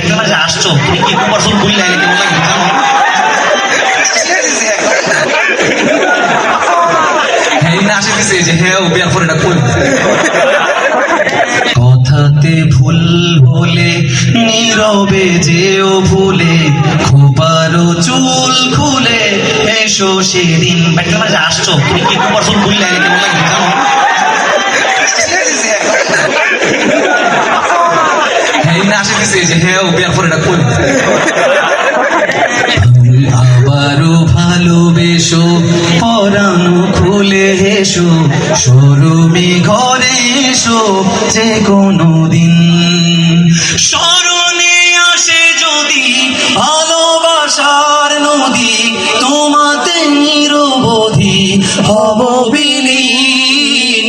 ব্যাংকের মাঝে আসছো তুমি কি পার্সন ভুল লাগে কেমন লাগে জানো না আসে দিছে যে হ্যাঁ ও বিয়ার পরে এটা কই? কথাতে ভুল হলে নীরবে যেও ভুলে খোপারো চুল খুলে এসো সেদিন। মাঝে আসছো তুমি কি পার্সন ভুল লাগে কেমন লাগে জানো পরানো খুলে এসো, সরুমি ঘরে এসো, যে কোনো দিন। স্মরণে আসে যদি ভালোবাসার নদী, তোমাতে নিরবধি হব বিলীন।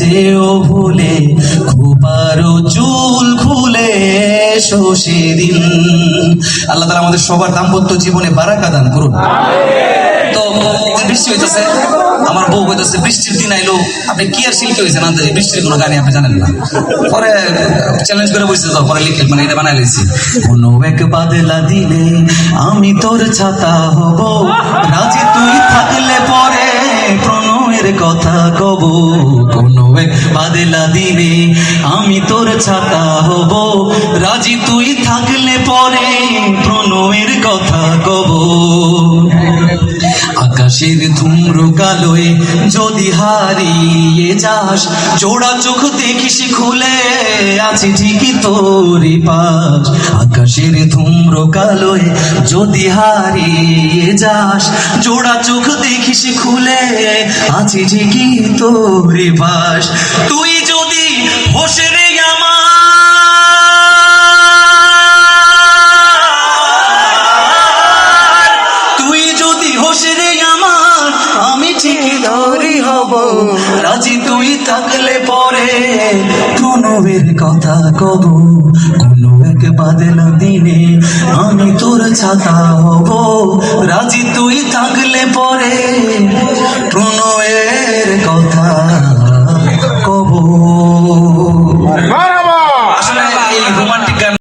যেও ভুলে খুপারো চুল খুলে এসো সেদিন আল্লাহ তালা আমাদের সবার দাম্পত্য জীবনে বারাকা দান করুন। তো বৃষ্টি হইতেছে, আমার বউ হইতেছে বৃষ্টির দিন আইলো, আপনি কি আর শিল্পী হয়েছেন আনতে? বৃষ্টির কোনো গানে আপনি জানেন না। পরে চ্যালেঞ্জ করে বসে তো পরে লিখে মানে এটা বানাই লইছি। কোনো এক বাদলা দিনে আমি তোর ছাতা হব, রাজি তুই পরে প্রণয়ের কথা কব, কোনো বাদলা দিনে আমি তোর ছাতা হব, রাজি তুই থাকলে পরে প্রণয়ের কথা কব। আকাশের ধূম্র কালোয় যদি হারিয়ে যাস, জোড়া চোখ দেখিস, খুলে আছে ঠিকই তোরই পাশ। আকাশের ধূম্র কালোয় যদি হারিয়ে যাস, জোড়া চোখ দেখিস, খুলে আছে ঠিকই তোরই পাশ। তুই রাজি তুই থাকলে পরে প্রণবের কথা কব, কোনো এক বাদলা দিনে আমি তোর ছাতা হব। রাজি তুই থাকলে পরে